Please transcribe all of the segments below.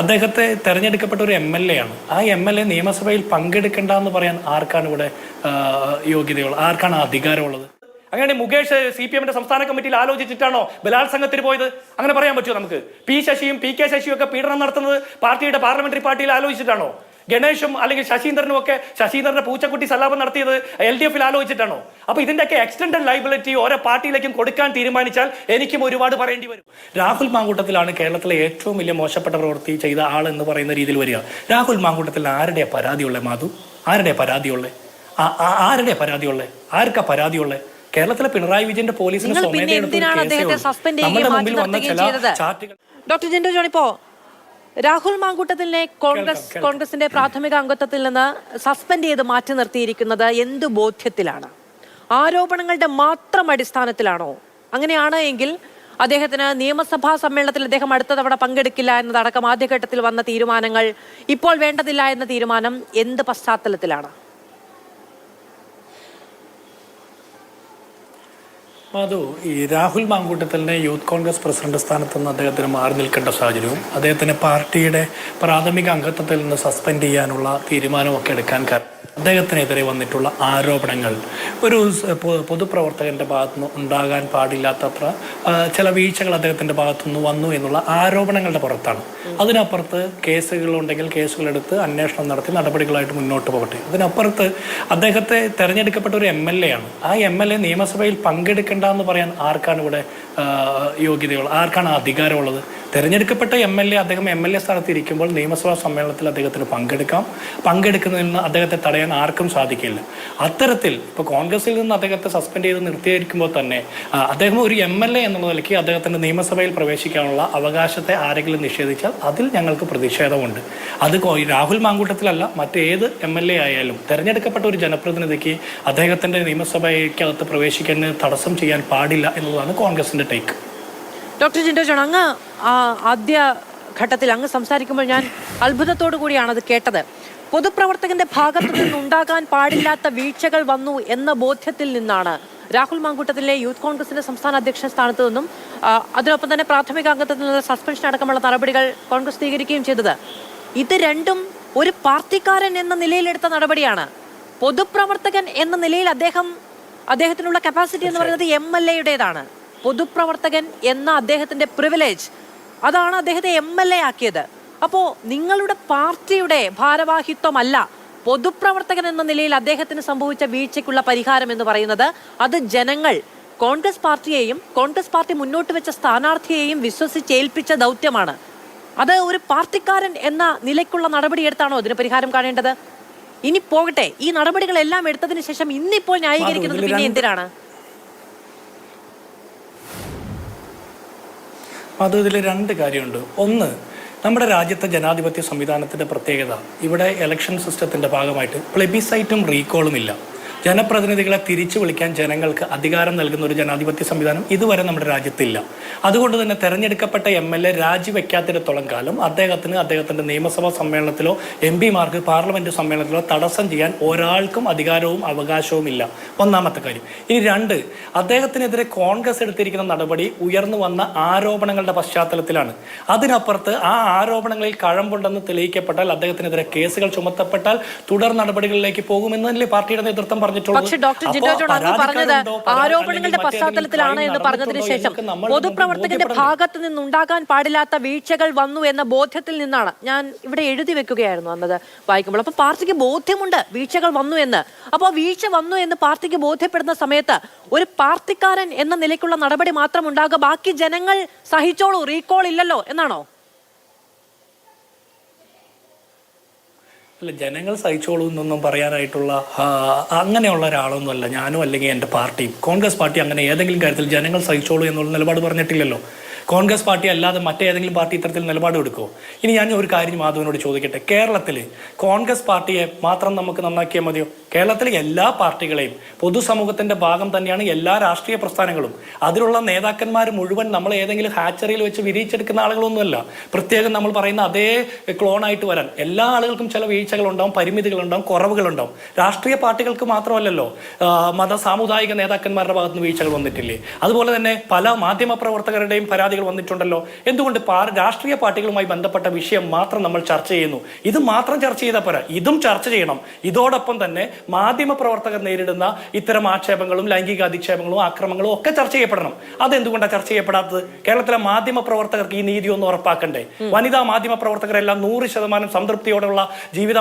അദ്ദേഹത്തെ തെരഞ്ഞെടുക്കപ്പെട്ട ഒരു എം എൽ എ ആണ്. ആ എം എൽ എ നിയമസഭയിൽ പങ്കെടുക്കേണ്ട എന്ന് പറയാൻ ആർക്കാണ് ഇവിടെ യോഗ്യതയുള്ള യോഗ്യതയുള്ളത്? ആർക്കാണ് അധികാരമുള്ളത്? അങ്ങനെ മുകേഷ് സി പി എമ്മിന്റെ സംസ്ഥാന കമ്മിറ്റിയിൽ ആലോചിച്ചിട്ടാണോ ബലാത്സംഗത്തിന് പോയത്? അങ്ങനെ പറയാൻ പറ്റുമോ നമുക്ക്? പി ശശിയും പി കെ ശശിയും ഒക്കെ പീഡനം നടത്തുന്നത് പാർട്ടിയുടെ പാർലമെന്ററി പാർട്ടിയിൽ ആലോചിച്ചിട്ടാണോ? ഗണേഷും അല്ലെങ്കിൽ ശശീന്ദ്രനും ഒക്കെ ശശീന്ദ്രന്റെ പൂച്ചക്കുട്ടി സലാപം നടത്തിയത് എൽ ഡി എഫിൽ ആലോചിച്ചിട്ടാണോ? അപ്പൊ ഇതിന്റെയൊക്കെ എക്സ്റ്റൻഡഡ് ലൈബിലിറ്റി ഓരോ പാർട്ടിയിലേക്കും കൊടുക്കാൻ തീരുമാനിച്ചാൽ എനിക്കും ഒരുപാട് പറയേണ്ടി വരും. രാഹുൽ മാങ്കൂട്ടത്തിലാണ് കേരളത്തിലെ ഏറ്റവും വലിയ മോശപ്പെട്ട പ്രവൃത്തി ചെയ്ത ആൾ എന്ന് പറയുന്ന രീതിയിൽ വരിക. രാഹുൽ മാങ്കൂട്ടത്തിൽ ആരുടെ പരാതിയുള്ളേ മാധു? ആരുടെ പരാതിയുള്ളേ? ആരുടെ പരാതിയുള്ളേ? ആർക്കാ പരാതിയുള്ളേ? കേരളത്തിലെ പിണറായി വിജയന്റെ പോലീസിന് നമ്മുടെ മുമ്പിൽ വന്ന ചില ചാർട്ടുകൾ ഡോക്ടർ ജിൻഡോ ജോൺ ഇപ്പോ രാഹുൽ മാങ്കൂട്ടത്തിനെ കോൺഗ്രസ് കോൺഗ്രസിന്റെ പ്രാഥമിക അംഗത്വത്തിൽ നിന്ന് സസ്പെൻഡ് ചെയ്ത് മാറ്റി നിർത്തിയിരിക്കുന്നത് എന്ത് ബോധ്യത്തിലാണ്? ആരോപണങ്ങളുടെ മാത്രം അടിസ്ഥാനത്തിലാണോ? അങ്ങനെയാണ് എങ്കിൽ അദ്ദേഹത്തിന് നിയമസഭാ സമ്മേളനത്തിൽ അദ്ദേഹം അടുത്ത തവണ പങ്കെടുക്കില്ല എന്നതടക്കം ആദ്യഘട്ടത്തിൽ വന്ന തീരുമാനങ്ങൾ ഇപ്പോൾ വേണ്ടതില്ല എന്ന തീരുമാനം എന്ത് പശ്ചാത്തലത്തിലാണ്? മധു ഈ രാഹുൽ മാങ്കൂട്ടത്തലിനെ യൂത്ത് കോൺഗ്രസ് പ്രസിഡന്റ് സ്ഥാനത്ത് നിന്ന് അദ്ദേഹത്തിന് മാറി നിൽക്കേണ്ട സാഹചര്യവും അദ്ദേഹത്തിന് പാർട്ടിയുടെ പ്രാഥമിക അംഗത്വത്തിൽ നിന്ന് സസ്പെൻഡ് ചെയ്യാനുള്ള തീരുമാനമൊക്കെ എടുക്കാൻ കാരണം അദ്ദേഹത്തിനെതിരെ വന്നിട്ടുള്ള ആരോപണങ്ങൾ. ഒരു പൊതുപ്രവർത്തകന്റെ ഭാഗത്തുനിന്ന് ഉണ്ടാകാൻ പാടില്ലാത്തത്ര ചില വീഴ്ചകൾ അദ്ദേഹത്തിന്റെ ഭാഗത്തുനിന്ന് വന്നു എന്നുള്ള ആരോപണങ്ങളുടെ പുറത്താണ്. അതിനപ്പുറത്ത് കേസുകളുണ്ടെങ്കിൽ കേസുകളെടുത്ത് അന്വേഷണം നടത്തി നടപടികളായിട്ട് മുന്നോട്ട് പോകട്ടെ. അതിനപ്പുറത്ത് അദ്ദേഹത്തെ തെരഞ്ഞെടുക്കപ്പെട്ട ഒരു എം എൽ എ ആണ്. ആ എം എൽ എ നിയമസഭയിൽ പങ്കെടുക്കേണ്ട എന്ന് പറയാൻ ആർക്കാണ് ഇവിടെ യോഗ്യതയുള്ളത്? ആർക്കാണ് അധികാരമുള്ളത്? തെരഞ്ഞെടുക്കപ്പെട്ട എം എൽ എ അദ്ദേഹം എം എൽ എ സ്ഥാനത്ത് ഇരിക്കുമ്പോൾ നിയമസഭാ സമ്മേളനത്തിൽ അദ്ദേഹത്തിന് പങ്കെടുക്കാം. പങ്കെടുക്കുന്നതിൽ നിന്ന് അദ്ദേഹത്തെ തടയാൻ ആർക്കും സാധിക്കില്ല. അത്തരത്തിൽ ഇപ്പോൾ കോൺഗ്രസിൽ നിന്ന് അദ്ദേഹത്തെ സസ്പെൻഡ് ചെയ്ത് നിർത്തിയിരിക്കുമ്പോൾ തന്നെ അദ്ദേഹം ഒരു എം എൽ എ എന്നുള്ള നിലയ്ക്ക് അദ്ദേഹത്തിന്റെ നിയമസഭയിൽ പ്രവേശിക്കാനുള്ള അവകാശത്തെ ആരെങ്കിലും നിഷേധിച്ചാൽ അതിൽ ഞങ്ങൾക്ക് പ്രതിഷേധമുണ്ട്. അത് രാഹുൽ മാങ്കൂട്ടത്തിലല്ല മറ്റേത് എം എൽ എ ആയാലും തെരഞ്ഞെടുക്കപ്പെട്ട ഒരു ജനപ്രതിനിധിക്ക് അദ്ദേഹത്തിന്റെ നിയമസഭയ്ക്കകത്ത് പ്രവേശിക്കാൻ തടസ്സം ചെയ്യാൻ പാടില്ല എന്നുള്ളതാണ് കോൺഗ്രസിന്റെ ടേക്ക് ഡോക്ടർ ജിൻഡോ ജോൺ അങ്ങ് ആദ്യ ഘട്ടത്തിൽ അങ്ങ് സംസാരിക്കുമ്പോൾ ഞാൻ അത്ഭുതത്തോടു കൂടിയാണ് അത് കേട്ടത്. പൊതുപ്രവർത്തകന്റെ ഭാഗത്തു നിന്നുണ്ടാകാൻ പാടില്ലാത്ത വീഴ്ചകൾ വന്നു എന്ന ബോധ്യത്തിൽ നിന്നാണ്. രാഹുൽ മാങ്കൂട്ടത്തിലെ യൂത്ത് കോൺഗ്രസിന്റെ സംസ്ഥാന അധ്യക്ഷ സ്ഥാനത്ത് നിന്നും അതിനൊപ്പം തന്നെ പ്രാഥമിക അംഗത്വത്തിൽ നിന്നുള്ള സസ്പെൻഷൻ അടക്കമുള്ള നടപടികൾ കോൺഗ്രസ് സ്വീകരിക്കുകയും ചെയ്തത്. ഇത് രണ്ടും ഒരു പാർട്ടിക്കാരൻ എന്ന നിലയിലെടുത്ത നടപടിയാണ്. പൊതുപ്രവർത്തകൻ എന്ന നിലയിൽ അദ്ദേഹം അദ്ദേഹത്തിനുള്ള കപ്പാസിറ്റി എന്ന് പറയുന്നത് എം എൽ എയുടേതാണ് പൊതുപ്രവർത്തകൻ എന്ന അദ്ദേഹത്തിന്റെ പ്രിവിലേജ് അതാണ് അദ്ദേഹത്തെ എം എൽ എ ആക്കിയത്. അപ്പോൾ നിങ്ങളുടെ പാർട്ടിയുടെ ഭാരവാഹിത്വമല്ല പൊതുപ്രവർത്തകൻ എന്ന നിലയിൽ അദ്ദേഹത്തിന് സംഭവിച്ച വീഴ്ചയ്ക്കുള്ള പരിഹാരം എന്ന് പറയുന്നത് അത് ജനങ്ങൾ കോൺഗ്രസ് പാർട്ടിയെയും കോൺഗ്രസ് പാർട്ടി മുന്നോട്ട് വെച്ച സ്ഥാനാർത്ഥിയെയും വിശ്വസിച്ചേൽപ്പിച്ച ദൗത്യമാണ്. അത് ഒരു പാർട്ടിക്കാരൻ എന്ന നിലയ്ക്കുള്ള നടപടിയെടുത്താണോ അതിന് പരിഹാരം കാണേണ്ടത്? ഇനി പോകട്ടെ. ഈ നടപടികളെല്ലാം എടുത്തതിന് ശേഷം ഇന്നിപ്പോൾ ന്യായീകരിക്കുന്നത് പിന്നെ എന്തിനാണ്? അത് ഇതിൽ രണ്ട് കാര്യമുണ്ട്. ഒന്ന് നമ്മുടെ രാജ്യത്തെ ജനാധിപത്യ സംവിധാനത്തിന്റെ പ്രത്യേകത. ഇവിടെ ഇലക്ഷൻ സിസ്റ്റത്തിന്റെ ഭാഗമായിട്ട് പ്ലെബിസൈറ്റും റീകോളും ഇല്ല. ജനപ്രതിനിധികളെ തിരിച്ചു വിളിക്കാൻ ജനങ്ങൾക്ക് അധികാരം നൽകുന്ന ഒരു ജനാധിപത്യ സംവിധാനം ഇതുവരെ നമ്മുടെ രാജ്യത്തില്ല. അതുകൊണ്ട് തന്നെ തെരഞ്ഞെടുക്കപ്പെട്ട എം എൽ എ രാജിവെക്കാത്തിടത്തോളം കാലം അദ്ദേഹത്തിന് അദ്ദേഹത്തിന്റെ നിയമസഭാ സമ്മേളനത്തിലോ എം പിമാർക്ക് പാർലമെന്റ് സമ്മേളനത്തിലോ തടസ്സം ചെയ്യാൻ ഒരാൾക്കും അധികാരവും അവകാശവും ഇല്ല. ഒന്നാമത്തെ കാര്യം. ഇനി രണ്ട് അദ്ദേഹത്തിനെതിരെ കോൺഗ്രസ് എടുത്തിരിക്കുന്ന നടപടി ഉയർന്നു വന്ന ആരോപണങ്ങളുടെ പശ്ചാത്തലത്തിലാണ്. അതിനപ്പുറത്ത് ആ ആരോപണങ്ങളിൽ കഴമ്പുണ്ടെന്ന് തെളിയിക്കപ്പെട്ടാൽ അദ്ദേഹത്തിനെതിരെ കേസുകൾ ചുമത്തപ്പെട്ടാൽ തുടർ നടപടികളിലേക്ക് പോകുമെന്നല്ലേ പാർട്ടിയുടെ നേതൃത്വം പക്ഷെ ഡോക്ടർ ജിൻഡോ ജോൺ അങ്ങ് പറഞ്ഞത് ആരോപണങ്ങളുടെ പശ്ചാത്തലത്തിലാണ് എന്ന് പറഞ്ഞതിന് ശേഷം പൊതുപ്രവർത്തകന്റെ. ഭാഗത്ത് നിന്നുണ്ടാകാൻ പാടില്ലാത്ത വീഴ്ചകൾ വന്നു എന്ന ബോധ്യത്തിൽ നിന്നാണ് ഞാൻ ഇവിടെ എഴുതി വെക്കുകയായിരുന്നു അന്നത് വായിക്കുമ്പോൾ. അപ്പൊ പാർട്ടിക്ക് ബോധ്യമുണ്ട് വീഴ്ചകൾ വന്നു എന്ന്. അപ്പോൾ വീഴ്ച വന്നു എന്ന് പാർട്ടിക്ക് ബോധ്യപ്പെടുന്ന സമയത്ത് ഒരു പാർട്ടിക്കാരൻ എന്ന നിലയ്ക്കുള്ള നടപടി മാത്രം ഉണ്ടാകുക ബാക്കി ജനങ്ങൾ സഹിച്ചോളൂ റീകോൾ ഇല്ലല്ലോ എന്നാണോ? അല്ല ജനങ്ങൾ സഹിച്ചോളൂ എന്നൊന്നും പറയാനായിട്ടുള്ള അങ്ങനെയുള്ള ഒരാളൊന്നുമല്ല. ഞാനും അല്ലെങ്കിൽ എന്റെ പാർട്ടിയും. കോൺഗ്രസ് പാർട്ടി അങ്ങനെ ഏതെങ്കിലും കാര്യത്തിൽ ജനങ്ങൾ സഹിച്ചോളൂ എന്നുള്ള നിലപാട് പറഞ്ഞിട്ടില്ലല്ലോ. കോൺഗ്രസ് പാർട്ടി അല്ലാതെ മറ്റേതെങ്കിലും പാർട്ടി ഇത്തരത്തിൽ നിലപാട് എടുക്കുമോ ഇനി ഞാൻ ഒരു കാര്യം മാധവനോട് ചോദിക്കട്ടെ. കേരളത്തിൽ കോൺഗ്രസ് പാർട്ടിയെ മാത്രം നമുക്ക് നന്നാക്കിയാൽ മതിയോ? കേരളത്തിലെ എല്ലാ പാർട്ടികളെയും പൊതുസമൂഹത്തിന്റെ ഭാഗം തന്നെയാണ് എല്ലാ രാഷ്ട്രീയ പ്രസ്ഥാനങ്ങളും. അതിലുള്ള നേതാക്കന്മാർ മുഴുവൻ നമ്മൾ ഏതെങ്കിലും ഹാച്ചറിയിൽ വെച്ച് വിരിയിച്ചെടുക്കുന്ന ആളുകളൊന്നുമല്ല. പ്രത്യേകം നമ്മൾ പറയുന്ന അതേ ക്ലോണായിട്ട് വരാൻ എല്ലാ ആളുകൾക്കും ചില വീഴ്ചകളുണ്ടാവും പരിമിതികളുണ്ടാവും കുറവുകളുണ്ടാവും. രാഷ്ട്രീയ പാർട്ടികൾക്ക് മാത്രമല്ലല്ലോ മത സാമുദായിക നേതാക്കന്മാരുടെ ഭാഗത്ത് നിന്ന് വീഴ്ചകൾ വന്നിട്ടില്ലേ? അതുപോലെ തന്നെ പല മാധ്യമ പ്രവർത്തകരുടെയും പരാതികൾ വന്നിട്ടുണ്ടല്ലോ. എന്തുകൊണ്ട് രാഷ്ട്രീയ പാർട്ടികളുമായി ബന്ധപ്പെട്ട വിഷയം മാത്രം നമ്മൾ ചർച്ച ചെയ്യുന്നു? ഇത് മാത്രം ചർച്ച ചെയ്താൽ പോരാ. ഇതും ചർച്ച ചെയ്യണം. ഇതോടൊപ്പം തന്നെ മാധ്യമ പ്രവർത്തകർ നേരിടുന്ന ഇത്തരം ആക്ഷേപങ്ങളും ലൈംഗിക അധിക്ഷേപങ്ങളും ആക്രമങ്ങളും ഒക്കെ ചർച്ച ചെയ്യപ്പെടണം. അതെന്തുകൊണ്ടാണ് ചർച്ച ചെയ്യപ്പെടാത്തത്? കേരളത്തിലെ മാധ്യമ പ്രവർത്തകർക്ക് ഈ നീതി ഒന്ന് ഉറപ്പാക്കണ്ടേ? വനിതാ മാധ്യമ പ്രവർത്തകരെല്ലാം നൂറ് ശതമാനം സംതൃപ്തിയോടെയുള്ള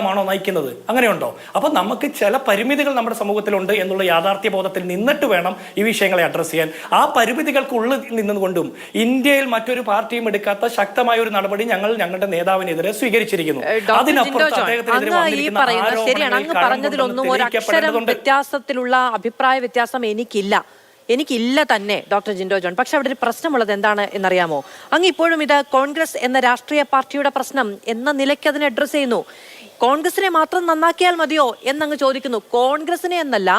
ജീവിതമാണോ നയിക്കുന്നത്? അങ്ങനെയുണ്ടോ? അപ്പൊ നമുക്ക് ചില പരിമിതികൾ നമ്മുടെ സമൂഹത്തിലുണ്ട് എന്നുള്ള യാഥാർത്ഥ്യ ബോധത്തിൽ നിന്നിട്ട് വേണം ഈ വിഷയങ്ങളെ അഡ്രസ് ചെയ്യാൻ. ആ പരിമിതികൾക്കുള്ളിൽ നിന്നുകൊണ്ടും ഇന്ത്യയിൽ മറ്റൊരു പാർട്ടിയും എടുക്കാത്ത ശക്തമായ ഒരു നടപടി ഞങ്ങൾ ഞങ്ങളുടെ നേതാവിനെതിരെ സ്വീകരിച്ചിരിക്കുന്നു. അതിനപ്പുറത്ത് അദ്ദേഹത്തിനെതിരെ. വ്യത്യാസത്തിലുള്ള അഭിപ്രായ വ്യത്യാസം എനിക്കില്ല. എനിക്കില്ല തന്നെ ഡോക്ടർ ജിൻഡോ ജോൺ. പക്ഷെ അവിടെ ഒരു പ്രശ്നമുള്ളത് എന്താണ് എന്നറിയാമോ? അങ്ങ് ഇപ്പോഴും ഇത് കോൺഗ്രസ് എന്ന രാഷ്ട്രീയ പാർട്ടിയുടെ പ്രശ്നം എന്ന നിലയ്ക്ക് അതിനെ അഡ്രസ് ചെയ്യുന്നു. കോൺഗ്രസിനെ മാത്രം നന്നാക്കിയാൽ മതിയോ എന്നങ്ങ് ചോദിക്കുന്നു. കോൺഗ്രസിനെ എന്നല്ല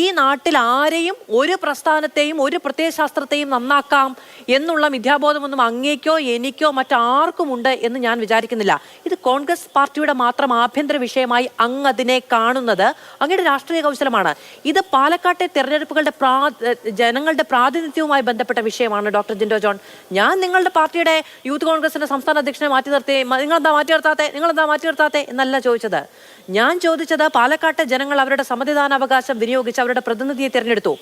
ഈ നാട്ടിൽ ആരെയും ഒരു പ്രസ്ഥാനത്തെയും ഒരു പ്രത്യയശാസ്ത്രത്തെയും നന്നാക്കാം എന്നുള്ള മിഥ്യാബോധമൊന്നും അങ്ങേക്കോ എനിക്കോ മറ്റാർക്കും ഉണ്ട് എന്ന് ഞാൻ വിചാരിക്കുന്നില്ല. ഇത് കോൺഗ്രസ് പാർട്ടിയുടെ മാത്രം ആഭ്യന്തര വിഷയമായി അങ്ങ് അതിനെ കാണുന്നത് അങ്ങയുടെ രാഷ്ട്രീയ കൗശലമാണ്. ഇത് പാലക്കാട്ടെ തെരഞ്ഞെടുപ്പുകളുടെ പ്രാ ജനങ്ങളുടെ പ്രാതിനിധ്യവുമായി ബന്ധപ്പെട്ട വിഷയമാണ് ഡോക്ടർ ജിൻഡോ ജോൺ. ഞാൻ നിങ്ങളുടെ പാർട്ടിയുടെ യൂത്ത് കോൺഗ്രസിന്റെ സംസ്ഥാന അധ്യക്ഷനെ മാറ്റി നിർത്തി നിങ്ങളെന്താ മാറ്റി നിർത്താത്തെ? നിങ്ങളെന്താ മാറ്റി നിർത്താത്തെ? എന്നല്ല ചോദിച്ചത്. ഞാൻ ചോദിച്ചത് പാലക്കാട്ടെ ജനങ്ങൾ അവരുടെ സമ്മതിദാനാവകാശം വിനിയോഗിച്ച് അവരുടെ പ്രതിനിധിയെ തിരഞ്ഞെടുത്തു.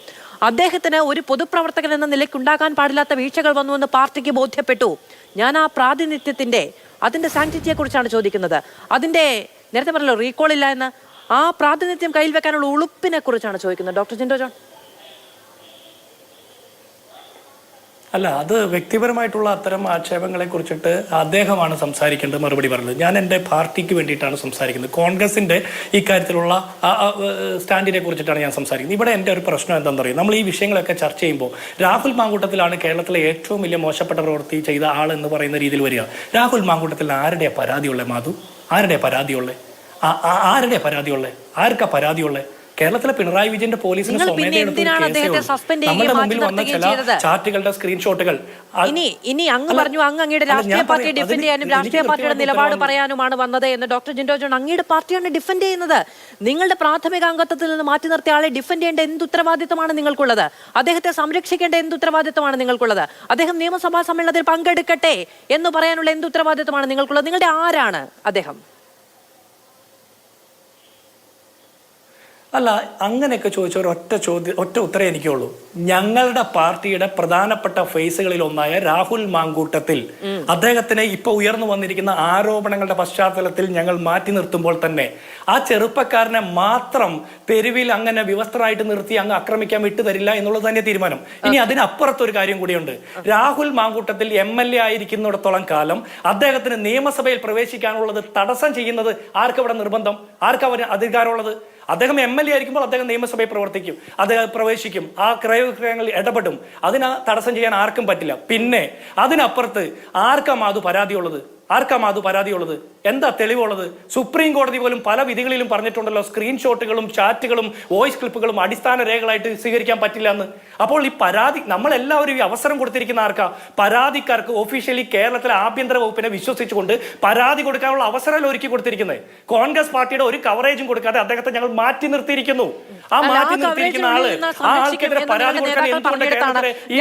അദ്ദേഹത്തിന് ഒരു പൊതുപ്രവർത്തകൻ എന്ന നിലയ്ക്ക് ഉണ്ടാകാൻ പാടില്ലാത്ത വീഴ്ചകൾ വന്നുവെന്ന് പാർട്ടിക്ക് ബോധ്യപ്പെട്ടു. ഞാൻ ആ പ്രാതിനിധ്യത്തിന്റെ അതിന്റെ സാന്നിധ്യത്തെ കുറിച്ചാണ് ചോദിക്കുന്നത്. അതിന്റെ നേരത്തെ പറഞ്ഞല്ലോ റീകോൾ ഇല്ല എന്ന്. ആ പ്രാതിനിധ്യം കയ്യിൽ വെക്കാനുള്ള ഉളുപ്പിനെ കുറിച്ചാണ് ചോദിക്കുന്നത്. Doctor Jindo John. അല്ല അത് വ്യക്തിപരമായിട്ടുള്ള അത്തരം ആക്ഷേപങ്ങളെ കുറിച്ചിട്ട് അദ്ദേഹമാണ് സംസാരിക്കേണ്ടത് മറുപടി പറഞ്ഞത്. ഞാൻ എന്റെ പാർട്ടിക്ക് വേണ്ടിയിട്ടാണ് സംസാരിക്കുന്നത്. കോൺഗ്രസിന്റെ ഇക്കാര്യത്തിലുള്ള സ്റ്റാൻഡിനെ കുറിച്ചിട്ടാണ് ഞാൻ സംസാരിക്കുന്നത്. ഇവിടെ എന്റെ ഒരു പ്രശ്നം എന്താണെന്ന് അറിയാം നമ്മൾ ഈ വിഷയങ്ങളൊക്കെ ചർച്ച ചെയ്യുമ്പോൾ രാഹുൽ മാങ്കൂട്ടത്തിലാണ് കേരളത്തിലെ ഏറ്റവും വലിയ മോശപ്പെട്ട പ്രവൃത്തി ചെയ്ത ആൾ എന്ന് പറയുന്ന രീതിയിൽ വരിക. രാഹുൽ മാങ്കൂട്ടത്തിൽ ആരുടെ പരാതിയുള്ളത് മാധു? ആരുടെ പരാതിയുള്ളത് ആരുടെ പരാതിയുള്ളത് ആർക്കാ പരാതിയുള്ളത് കേരളത്തിലെ പിണറായി വിജയന്റെ പോലീസിന് നമ്മുടെ മുമ്പിൽ വന്ന ചില? ചാറ്റുകളുടെ സ്ക്രീൻഷോട്ടുകൾ ഇനി ഇനി അങ്ങ് പറഞ്ഞു അങ്ങ് അങ്ങയുടെ രാഷ്ട്രീയ പാർട്ടിയെ പറയാം. ഡിഫെൻഡ് ചെയ്യാനും രാഷ്ട്രീയ പാർട്ടിയുടെ നിലപാട് പറയാനുമാണ് വന്നത് എന്ന് ഡോക്ടർ ജിൻഡോ ജോൺ അങ്ങയുടെ പാർട്ടിയാണ് ഡിഫെൻഡ് ചെയ്യുന്നത്. നിങ്ങളുടെ പ്രാഥമിക അംഗത്വത്തിൽ നിന്ന് മാറ്റി നിർത്തിയ ആളെ ഡിഫൻഡ് ചെയ്യേണ്ട എന്ത് ഉത്തരവാദിത്തമാണ് നിങ്ങൾക്കുള്ളത്? അദ്ദേഹത്തെ സംരക്ഷിക്കേണ്ട എന്ത് ഉത്തരവാദിത്തമാണ് നിങ്ങൾക്കുള്ളത്? അദ്ദേഹം നിയമസഭാ സമ്മേളനത്തിൽ പങ്കെടുക്കട്ടെ എന്ന് പറയാനുള്ള എന്ത് ഉത്തരവാദിത്തമാണ് നിങ്ങൾക്കുള്ളത്? നിങ്ങളുടെ ആരാണ് അദ്ദേഹം? അല്ല അങ്ങനെയൊക്കെ ചോദിച്ച ഒരു ഒറ്റ ചോദ്യം ഒറ്റ ഉത്തരേ എനിക്കുള്ളൂ. ഞങ്ങളുടെ പാർട്ടിയുടെ പ്രധാനപ്പെട്ട ഫേസുകളിൽ ഒന്നായ രാഹുൽ മാങ്കൂട്ടത്തിൽ. അദ്ദേഹത്തിന് ഇപ്പൊ ഉയർന്നു വന്നിരിക്കുന്ന ആരോപണങ്ങളുടെ പശ്ചാത്തലത്തിൽ ഞങ്ങൾ മാറ്റി നിർത്തുമ്പോൾ തന്നെ ആ ചെറുപ്പക്കാരനെ മാത്രം തെരുവിൽ അങ്ങനെ വിവസ്ത്രമായിട്ട് നിർത്തി അങ്ങ് ആക്രമിക്കാൻ വിട്ടുതരില്ല എന്നുള്ളത് തന്നെ തീരുമാനം. ഇനി അതിനപ്പുറത്തൊരു കാര്യം കൂടിയുണ്ട്. Rahul Mankoottathil M L A ആയിരിക്കുന്നിടത്തോളം കാലം അദ്ദേഹത്തിന് നിയമസഭയിൽ പ്രവേശിക്കാനുള്ളത് തടസ്സം ചെയ്യുന്നത് ആർക്കവിടെ നിർബന്ധം? ആർക്കവർ അധികാരമുള്ളത്? അദ്ദേഹം എം എൽ എ ആയിരിക്കുമ്പോൾ അദ്ദേഹം നിയമസഭയിൽ പ്രവർത്തിക്കും. അദ്ദേഹം പ്രവേശിക്കും. ആ ക്രയവിക്രയങ്ങളിൽ ഇടപെടും. അതിന് തടസ്സം ചെയ്യാൻ ആർക്കും പറ്റില്ല. പിന്നെ അതിനപ്പുറത്ത് ആർക്കാണ് അത് പരാതിയുള്ളത്? ആർക്കാ അത് പരാതിയുള്ളത്? എന്താ തെളിവുള്ളത്? സുപ്രീം കോടതി പോലും പല വിധികളിലും പറഞ്ഞിട്ടുണ്ടല്ലോ സ്ക്രീൻഷോട്ടുകളും ചാറ്റുകളും വോയിസ് ക്ലിപ്പുകളും അടിസ്ഥാന രേഖകളായിട്ട് സ്വീകരിക്കാൻ പറ്റില്ല എന്ന്. അപ്പോൾ ഈ പരാതി നമ്മളെല്ലാവരും ഈ അവസരം കൊടുത്തിരിക്കുന്ന ആർക്കാ? പരാതിക്കാർക്ക് ഒഫീഷ്യലി കേരളത്തിലെ ആഭ്യന്തര വകുപ്പിനെ വിശ്വസിച്ചുകൊണ്ട് പരാതി കൊടുക്കാനുള്ള അവസരം ഒരുക്കി കൊടുത്തിരിക്കുന്നത്. കോൺഗ്രസ് പാർട്ടിയുടെ ഒരു കവറേജും കൊടുക്കാതെ അദ്ദേഹത്തെ ഞങ്ങൾ മാറ്റി നിർത്തിയിരിക്കുന്നു. ആ മാറ്റി നിർത്തിയിരിക്കുന്ന ആൾ ആ ആൾക്കെതിരെ പരാതി കൊടുക്കാൻ എന്തുകൊണ്ട് കേരളത്തിലെ ഈ.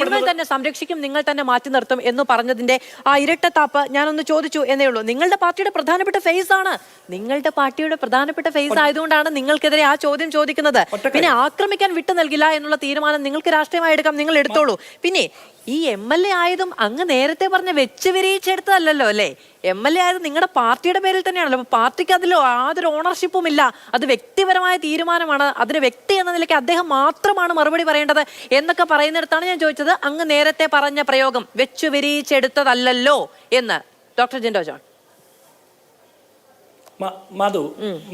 നിങ്ങൾ തന്നെ സംരക്ഷിക്കും നിങ്ങൾ തന്നെ മാറ്റി നിർത്തും എന്ന് പറഞ്ഞതിന്റെ ആ ഇരട്ടത്താപ്പ് ഞാനൊന്ന് ചോദിച്ചു എന്നേ ഉള്ളൂ. നിങ്ങളുടെ പാർട്ടിയുടെ പ്രധാനപ്പെട്ട ഫേസ് ആണ്. നിങ്ങളുടെ പാർട്ടിയുടെ പ്രധാനപ്പെട്ട ഫേസ് ആയതുകൊണ്ടാണ് നിങ്ങൾക്കെതിരെ ആ ചോദ്യം ചോദിക്കുന്നത്. പിന്നെ ആക്രമിക്കാൻ വിട്ടു നൽകില്ല എന്നുള്ള തീരുമാനം നിങ്ങൾക്ക് രാഷ്ട്രീയമായി എടുക്കാം നിങ്ങൾ എടുത്തോളൂ. പിന്നെ ഈ എം എൽ എ ആയതും അങ്ങ് നേരത്തെ പറഞ്ഞ വെച്ച് വിരിയിച്ചെടുത്തതല്ലോ അല്ലേ? എം എൽ എ ആയത് നിങ്ങളുടെ പാർട്ടിയുടെ പേരിൽ തന്നെയാണല്ലോ. അപ്പോൾ പാർട്ടിക്ക് അതിൽ യാതൊരു ഓണർഷിപ്പും ഇല്ല. അത് വ്യക്തിപരമായ തീരുമാനമാണ്. അതിന് വ്യക്തി എന്ന നിലയ്ക്ക് അദ്ദേഹം മാത്രമാണ് മറുപടി പറയേണ്ടത് എന്നൊക്കെ പറയുന്നിടത്താണ് ഞാൻ ചോദിച്ചത്. അങ്ങ് നേരത്തെ പറഞ്ഞ പ്രയോഗം വെച്ചു വിരിയിച്ചെടുത്തതല്ലോ എന്ന്. Doctor Jindo John. മധു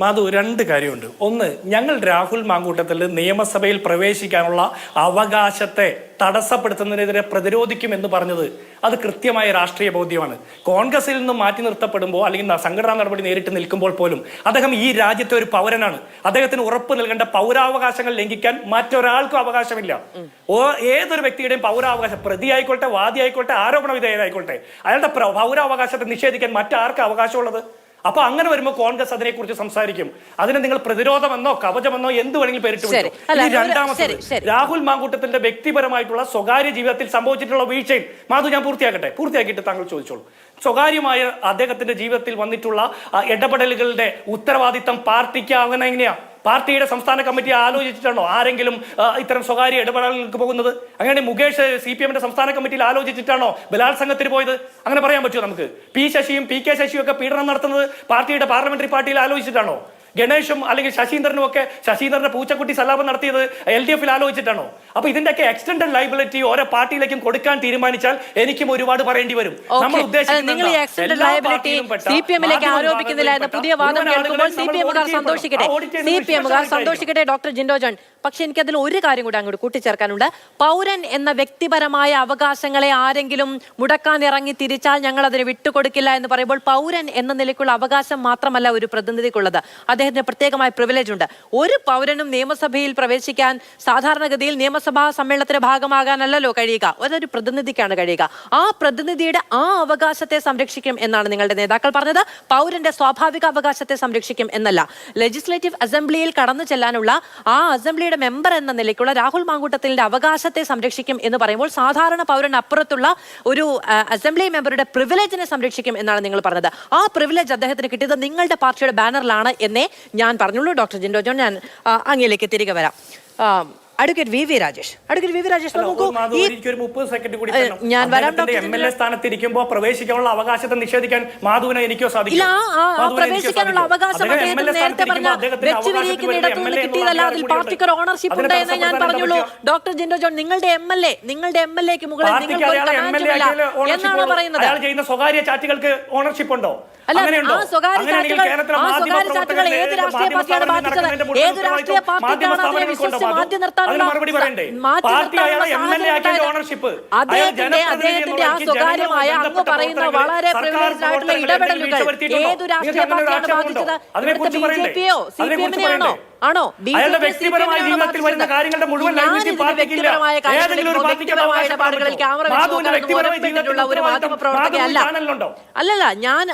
മധു രണ്ട് കാര്യമുണ്ട്. ഒന്ന് ഞങ്ങൾ രാഹുൽ മാങ്കൂട്ടത്തിൽ നിയമസഭയിൽ പ്രവേശിക്കാനുള്ള അവകാശത്തെ തടസ്സപ്പെടുത്തുന്നതിനെതിരെ പ്രതിരോധിക്കും എന്ന് പറഞ്ഞത് അത് കൃത്യമായ രാഷ്ട്രീയ ബോധ്യമാണ്. കോൺഗ്രസിൽ നിന്ന് മാറ്റി നിർത്തപ്പെടുമ്പോൾ അല്ലെങ്കിൽ സംഘടനാ നടപടി നേരിട്ട് നിൽക്കുമ്പോൾ പോലും അദ്ദേഹം ഈ രാജ്യത്തെ ഒരു പൗരനാണ്. അദ്ദേഹത്തിന് ഉറപ്പ് നൽകേണ്ട പൗരാവകാശങ്ങൾ ലംഘിക്കാൻ മറ്റൊരാൾക്കും അവകാശമില്ല. ഓ ഏതൊരു വ്യക്തിയുടെയും പൗരാവകാശം പ്രതിയായിക്കോട്ടെ വാദിയായിക്കോട്ടെ ആരോപണ വിധേയനായിക്കോട്ടെ അയാളുടെ പൗരാവകാശത്തെ നിഷേധിക്കാൻ മറ്റാർക്കും അവകാശമുള്ളത്? അപ്പൊ അങ്ങനെ വരുമ്പോൾ കോൺഗ്രസ് അതിനെക്കുറിച്ച് സംസാരിക്കും. അതിന് നിങ്ങൾ പ്രതിരോധമെന്നോ കവചമെന്നോ എന്ത് വേണമെങ്കിലും പേരിട്ട് രണ്ടാമത്തെ രണ്ടാമത്തേത്. രാഹുൽ മാങ്കൂട്ടത്തിന്റെ വ്യക്തിപരമായിട്ടുള്ള സ്വകാര്യ ജീവിതത്തിൽ സംഭവിച്ചിട്ടുള്ള വീഴ്ചയും മാധു ഞാൻ പൂർത്തിയാക്കട്ടെ? പൂർത്തിയാക്കിയിട്ട് താങ്കൾ ചോദിച്ചോളൂ. സ്വകാര്യമായ അദ്ദേഹത്തിന്റെ ജീവിതത്തിൽ വന്നിട്ടുള്ള ഇടപെടലുകളുടെ ഉത്തരവാദിത്തം പാർട്ടിക്ക് അങ്ങനെ എങ്ങനെയാ? പാർട്ടിയുടെ സംസ്ഥാന കമ്മിറ്റി ആലോചിച്ചിട്ടാണോ ആരെങ്കിലും ഇത്തരം സ്വകാര്യ ഇടപെടലുകൾക്ക് പോകുന്നത്? അങ്ങനെ മുകേഷ് സി പി എമ്മിന്റെ സംസ്ഥാന കമ്മിറ്റിയിൽ ആലോചിച്ചിട്ടാണോ ബലാത്സംഗത്തിന് പോയത്? അങ്ങനെ പറയാൻ പറ്റുമോ നമുക്ക്? പി ശശിയും പി കെ ശശിയും ഒക്കെ പീഡനം നടത്തുന്നത് പാർട്ടിയുടെ പാർലമെന്ററി പാർട്ടിയിൽ ആലോചിച്ചിട്ടാണോ? ഗണേഷും അല്ലെങ്കിൽ ശശീന്ദ്രനും ഒക്കെ ശശീന്ദ്രന്റെ പൂച്ചക്കുട്ടി സലാപം നടത്തിയത് എൽ ഡി എഫിൽ ആലോചിച്ചിട്ടാണോ? അപ്പൊ ഇതിന്റെയൊക്കെ എക്സ്റ്റൻഡഡ് ലൈബിലിറ്റി ഓരോ പാർട്ടിയിലേക്കും കൊടുക്കാൻ തീരുമാനിച്ചാൽ എനിക്കും ഒരുപാട് പറയേണ്ടി വരും. നമ്മൾ ഉദ്ദേശിക്കുന്നത് ഡോക്ടർ ജിൻഡോ ജോൺ. പക്ഷെ എനിക്കതിൽ ഒരു കാര്യം കൂടി അങ്ങോട്ട് കൂട്ടിച്ചേർക്കാനുണ്ട്. പൗരൻ എന്ന വ്യക്തിപരമായ അവകാശങ്ങളെ ആരെങ്കിലും മുടക്കാൻ ഇറങ്ങി തിരിച്ചാൽ ഞങ്ങൾ അതിന് വിട്ടുകൊടുക്കില്ല എന്ന് പറയുമ്പോൾ പൗരൻ എന്ന നിലയ്ക്കുള്ള അവകാശം മാത്രമല്ല ഒരു പ്രതിനിധിക്കുള്ളത്. അദ്ദേഹത്തിന് പ്രത്യേകമായ പ്രിവിലേജ് ഉണ്ട്. ഒരു പൗരനും നിയമസഭയിൽ പ്രവേശിക്കാൻ സാധാരണഗതിയിൽ നിയമസഭാ സമ്മേളനത്തിന്റെ ഭാഗമാകാനല്ലോ കഴിയുക. അതൊരു പ്രതിനിധിക്കാണ് കഴിയുക. ആ പ്രതിനിധിയുടെ ആ അവകാശത്തെ സംരക്ഷിക്കും എന്നാണ് നിങ്ങളുടെ നേതാക്കൾ പറഞ്ഞത്. പൗരന്റെ സ്വാഭാവിക അവകാശത്തെ സംരക്ഷിക്കും എന്നല്ല. ലെജിസ്ലേറ്റീവ് അസംബ്ലിയിൽ കടന്നു ചെല്ലാനുള്ള ആ അസംബ്ലിയുടെ മെമ്പർ എന്ന നിലയ്ക്കുള്ള രാഹുൽ മാങ്കൂട്ടത്തിന്റെ അവകാശത്തെ സംരക്ഷിക്കും എന്ന് പറയുമ്പോൾ സാധാരണ പൗരന് അപ്പുറത്തുള്ള ഒരു അസംബ്ലി മെമ്പറുടെ പ്രിവിലേജിനെ സംരക്ഷിക്കും എന്നാണ് നിങ്ങൾ പറഞ്ഞത്. ആ പ്രിവിലേജ് അദ്ദേഹത്തിന് കിട്ടിയത് നിങ്ങളുടെ പാർട്ടിയുടെ ബാനറിലാണ് എന്നേ ഞാൻ പറഞ്ഞുള്ളൂ ഡോക്ടർ ജിൻഡോ ജോൺ ഞാൻ അങ്ങയിലേക്ക് തിരികെ വരാം. Advocate V V Rajesh. Advocate V V second കൂടി. ഞാൻ വരാം, എം എൽ എ സ്ഥാനത്തിരിക്കുമ്പോൾ പ്രവേശിക്കാനുള്ള അവകാശത്തെ നിഷേധിക്കാൻ മാധുവിനെ എനിക്കോ സാധിക്കും ഇല്ല ആ- ആ ആ പ്രവേശിക്കാനുള്ള അവകാശം നേരത്തെ പറഞ്ഞ നിന്ന് കിട്ടിയതല്ല അതിൽ പാർട്ടിക്ക് ഒരു ഓണർഷിപ്പ് ഉണ്ട് എന്ന് ഞാൻ പറഞ്ഞുള്ളൂ. ഡോക്ടർ ജിൻഡോ ജോൺ നിങ്ങളുടെ എം എൽ എ നിങ്ങളുടെ എം എൽ എക്ക് മുകളിൽ നിങ്ങൾക്ക് എന്നാണ് പറയുന്നത്? അയാൾ ചെയ്യുന്ന സ്വകാര്യ ചാറ്റുകൾക്ക് ഓണർഷിപ്പ് ഉണ്ടോ? ആ അദ്ദേഹത്തിന്റെ അദ്ദേഹത്തിന്റെ സ്വകാര്യമായ അങ്ങ് പറയുന്ന വളരെ ആയിട്ടുള്ള ഇടപെടലുകൾ ഏതു രാഷ്ട്രീയ പാർട്ടിയാണ്? ബാധിച്ചത്? ഇവിടുത്തെ ബി ജെ? പിയോ സി പി എമ്മിനെയാണോ? ആണോ? വ്യക്തിപരമായ ജീവിതത്തിൽ വരുന്ന കാര്യങ്ങളുടെ മുഴുവൻ. വ്യക്തിപരമായ ഇടപാടുകളിൽ ക്യാമറ ഒരു മാധ്യമ പ്രവർത്തകയല്ല അല്ലല്ല ഞാൻ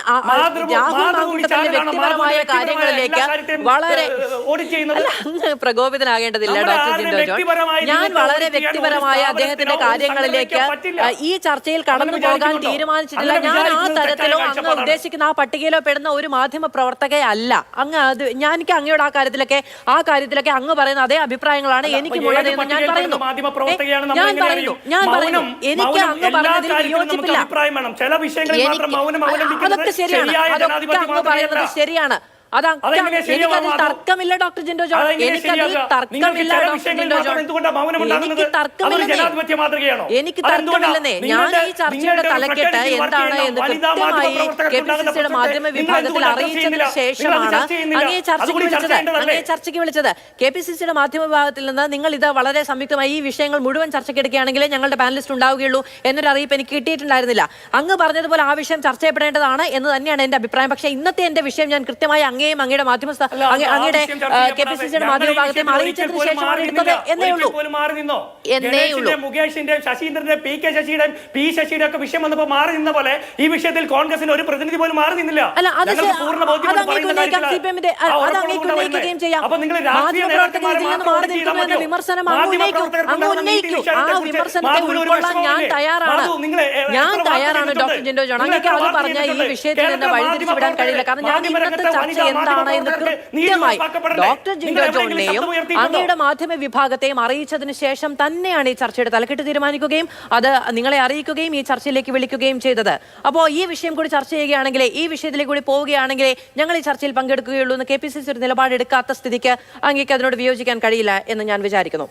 വ്യക്തിപരമായ കാര്യങ്ങളിലേക്ക് വളരെ പ്രകോപിതനാകേണ്ടതില്ല ഡോക്ടർ ജിൻഡോ ജോൺ. ഞാൻ വളരെ വ്യക്തിപരമായ അദ്ദേഹത്തിന്റെ കാര്യങ്ങളിലേക്ക് ഈ ചർച്ചയിൽ കടന്നു പോകാൻ തീരുമാനിച്ചിട്ടില്ല. ഞാൻ ആ തരത്തിലോ അങ്ങ് ഉദ്ദേശിക്കുന്ന ആ പട്ടികയിലോ പെടുന്ന ഒരു മാധ്യമ പ്രവർത്തകയല്ല അങ്ങ് അത് ഞാൻ എനിക്ക് അങ്ങയോട് ആ കാര്യത്തിലൊക്കെ ആ കാര്യത്തിലൊക്കെ അങ്ങ് പറയുന്ന അതേ അഭിപ്രായങ്ങളാണ് എനിക്കുമുള്ളത് എന്ന് ഞാൻ പറയുന്നു. ഞാൻ പറയുന്നു ഞാൻ പറയുന്നു. എനിക്ക് അങ്ങ് പറഞ്ഞതിൽ വിയോജിപ്പില്ല എനിക്ക് അതൊക്കെ ശരിയാണ്. ശരിയായ അതൊക്കെ അങ്ങ് പറയുന്നത് ശരിയാണ്. എനിക്കതിൽ തർക്കമില്ല ഡോക്ടർ ജിൻഡോ ജോൺ എനിക്കതിൽ തർക്കമില്ല ഡോക്ടർ ജിൻഡോ ജോൺ? എനിക്ക് തർക്കമില്ലെന്നേ? എനിക്ക്? തർക്കമില്ലെന്നേ ഞാൻ ഈ ചർച്ചയുടെ തലക്കെട്ട് എന്താണ് എന്ന് കൃത്യമായി കെ പി സി സിയുടെ മാധ്യമ വിഭാഗത്തിൽ അറിയിച്ചതിന് ശേഷമാണ് അത് അങ്ങേ ചർച്ചയ്ക്ക് വിളിച്ചത്? അങ്ങേ ചർച്ചയ്ക്ക് വിളിച്ചത് കെ പി സി സിയുടെ മാധ്യമ വിഭാഗത്തിൽ നിന്ന് നിങ്ങൾ ഇത് വളരെ സംയുക്തമായി ഈ വിഷയങ്ങൾ മുഴുവൻ ചർച്ചയ്ക്കെടുക്കുകയാണെങ്കിലേ ഞങ്ങളുടെ പാനലിസ്റ്റ് ഉണ്ടാവുകയുള്ളൂ എന്നൊരു അറിയിപ്പ് എനിക്ക് കിട്ടിയിട്ടുണ്ടായിരുന്നില്ല അങ്ങ് പറഞ്ഞതുപോലെ ആ വിഷയം ചർച്ച ചെയ്യപ്പെടേണ്ടതാണ് എന്ന് തന്നെയാണ് എന്റെ അഭിപ്രായം പക്ഷേ ഇന്നത്തെ എന്റെ വിഷയം ഞാൻ കൃത്യമായി അങ്ങേയും അങ്ങയുടെ മാധ്യമ അങ്ങയുടെ കെ പി സി സിയുടെ മാധ്യമ ഭാഗത്തെ അറിയിച്ചതിന് ശേഷമാണ് എടുത്തത് എന്നേ ഉള്ളൂ. എന്നേ ഉള്ളൂ. മുകേഷിന്റെ ശശീന്ദ്രന്റെ പി കെ പി ശശിയുടെ ഒക്കെ വിഷയം വന്നപ്പോൾ മാറി നിന്ന പോലെ ഈ വിഷയത്തിൽ കോൺഗ്രസിന് ഒരു പ്രതിനിധി പോലും മാറി നിന്നില്ല. അപ്പൊ നിങ്ങൾ രാഷ്ട്രീയ വിമർശനത്തെ ഞാൻ തയ്യാറാണ്. ഞാൻ തയ്യാറാണ് ഡോക്ടർ ജിൻഡോ ജോൺ അങ്ങനെ അത് പറഞ്ഞാൽ ഈ വിഷയത്തിൽ നിന്ന് വഴിതിരിച്ചു വിടാൻ കഴിയില്ല. കാരണം ഞാൻ ഇന്നത്തെ ചർച്ച എന്താണ് എന്ന് കൃത്യമായി ഡോക്ടർ ജിൻഡോ ജോണിനെയും അങ്ങയുടെ മാധ്യമ വിഭാഗത്തെയും അറിയിച്ചതിന് ശേഷം തന്നെയാണ് ഈ ചർച്ചയുടെ തലക്കെട്ട് തീരുമാനിക്കുകയും അത് നിങ്ങളെ അറിയിക്കുകയും ഈ ചർച്ചയിലേക്ക് വിളിക്കുകയും ചെയ്തത്. അപ്പോൾ ഈ വിഷയം കൂടി ചർച്ച ചെയ്യുകയാണെങ്കിൽ ഈ വിഷയത്തിലേക്ക് കൂടി പോവുകയാണെങ്കിൽ ഞങ്ങൾ ഈ ചർച്ചയിൽ പങ്കെടുക്കുകയുള്ളൂ എന്ന് കെ പി സി സി ഒരു നിലപാടെടുക്കാത്ത സ്ഥിതിക്ക് അങ്ങേക്ക് അതിനോട് വിയോജിക്കാൻ കഴിയില്ല എന്ന് ഞാൻ വിചാരിക്കുന്നു.